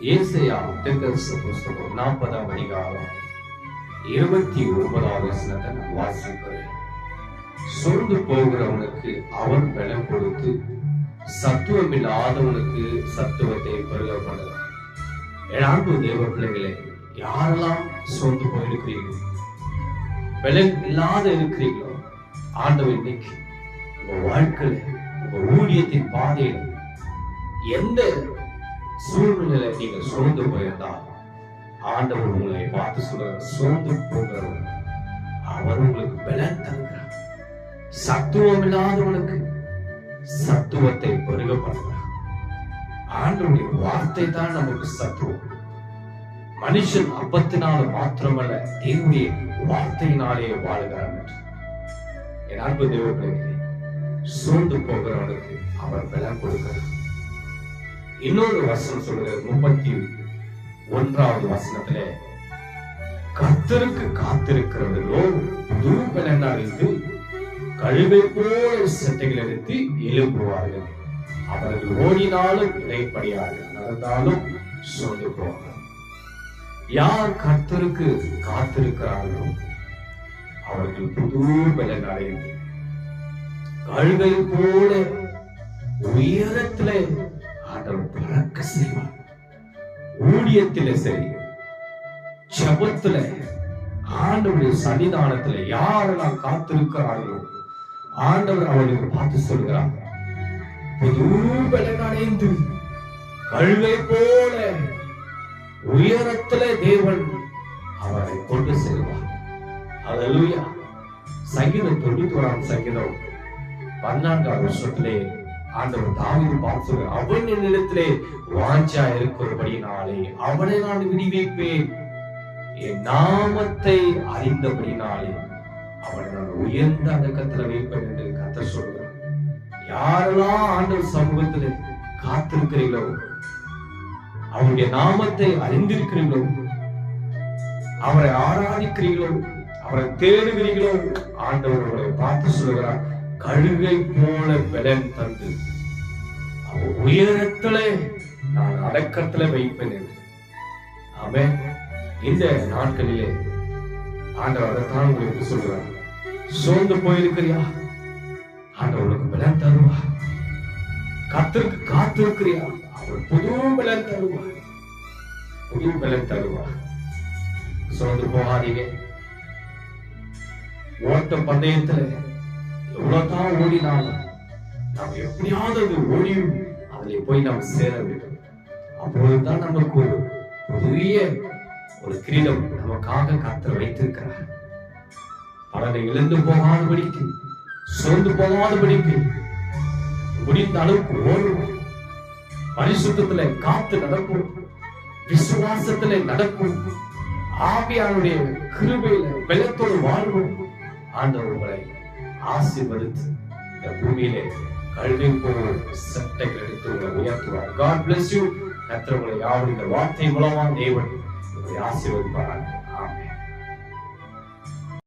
ஏசையா தெற்கரசு புஸ்தகம் நாற்பதாம் அதிகாரம் இருபத்தி ஒன்பதாவது வசனத்தை வாசிக்கிறேன். சோர்ந்து போகிறவனுக்கு அவன் பலம் கொடுத்து சத்துவம் இல்லாதவனுக்கு சத்துவத்தை பெருக ஏழாண்டு தேவ பிள்ளைகளே யாரெல்லாம் சோர்ந்து போயிருக்கிறீர்கள்? பலம் இல்லாத இருக்கிறீர்களோ? ஆண்டவர் இன்னைக்கு உங்க வாழ்க்கையில உங்க ஊழியத்தின் பாதையில எந்த சூழ்நிலையில நீங்க சோர்ந்து போயிருந்தால் ஆண்டவர் உங்களை பார்த்து சொல்ற சோர்ந்து போகிறவர் அவர் உங்களுக்கு பலன் தருகிறார். சத்துவம் இல்லாதவனுக்கு சத்துவத்தை பெருக பண்ணுகிறார். ஆண்டவருடைய வார்த்தை தான் நமக்கு சத்துவம். மனுஷன் அப்பத்தினால மாத்திரமல்ல தேவனுடைய வார்த்தையினாலே வாழுகிறார் என்று. என் அன்பு தேவர்களே சோர்ந்து போகிறவனுக்கு அவர் பலம் கொடுக்கிறார். இன்னொரு வசனம் சொல்கிறது முப்பத்தி ஒன்றாவது வசனத்துல கத்தருக்கு காத்திருக்கிறவர்களோ தூபலன் அறிந்து கழுவை போல சட்டைகள் எடுத்து எழுப்புவார்கள் அவர்கள் ஓடினாலும் இடைப்படியார்கள் நடந்தாலும் சோர்ந்து போவார்கள். யார் கர்த்தருக்கு காத்திருக்கிறார்களோ அவர்கள் புது பலன் அடைந்து கழுகை போல உயரத்துல ஆண்டவர் செய்வார் ஊழியத்தில சரி ஜபத்துல. ஆண்டவருடைய சன்னிதானத்துல யாரெல்லாம் காத்திருக்கிறார்களோ ஆண்டவர் அவர்களுக்கு பார்த்து சொல்கிறாங்க புது அடைந்து கழுவை போல உயரத்துல தேவன் அவரை கொண்டு செல்வார். அல்லேலூயா சங்கீதம் தொண்ணூத்தி ஓராம் சங்கீதம் பன்னெண்டாம் வருஷத்திலே ஆண்டவர் தாவிது பார்த்து அவன் என்னிடத்திலே வாஞ்சா இருக்கிறபடினாலே அவனை நான் விடுவிப்பேன். என் நாமத்தை அறிந்தபடினாலே அவனை நான் உயர்ந்த அடக்கத்துல வைப்பேன் என்று கத்த சொல்கிறார். யாரெல்லாம் ஆண்டவர் சமூகத்திலே காத்திருக்கிறீர்களோ அவருடைய நாமத்தை அறிந்திருக்கிறீர்களோ அவரை ஆராதிக்கிறீர்களோ அவரை தேடுகிறீர்களோ ஆண்டவர் உங்களை பார்த்து சொல்கிறார் கழுகை போல பலன் தந்து உயரத்துல நான் அடக்கத்துல வைப்பேன் என்று. அவன் இந்த நாட்களிலே ஆண்டவர் அதைத்தான் உங்களுக்கு சொல்றார் சோர்ந்து போயிருக்கிறியா? ஆண்டவனுக்கு பலன் தருவா. கத்திற்கு காத்திருக்கிறியா? அவர் புது பலன் தருவார் புது பலன் தருவார் சோர்ந்து போகாதீங்க. ஓட்ட பந்தயத்துல எவ்வளவுதான் ஓடினாலும் நாம் எப்படியாவது அது ஓடியும் அதிலே போய் நாம் சேர வேண்டும். அப்பொழுதுதான் நமக்கு ஒரு புதிய ஒரு கிரீடம் நமக்காக கத்தர் வைத்திருக்கிறார். பலனை இழந்து போகாதபடிக்கு சோர்ந்து போகாதபடிக்கு முடிந்த அளவுக்கு ஓடுவோம். பரிசுத்தில காத்து நடக்கும் விசுவாசத்துல நடக்கும் ஆவியானுடைய கிருபையில வெள்ளத்தோடு வாழ்வோம். ஆண்டவர் உங்களை ஆசீர்வதித்து இந்த பூமியிலே கல்வி போல் சட்டைகள் எடுத்து உங்களை உயர்த்துவார். காட் பிளஸ் யூ கத்திரவங்களை யாரும் இந்த வார்த்தை மூலமா தேவன் உங்களை ஆசீர்வதிப்பார்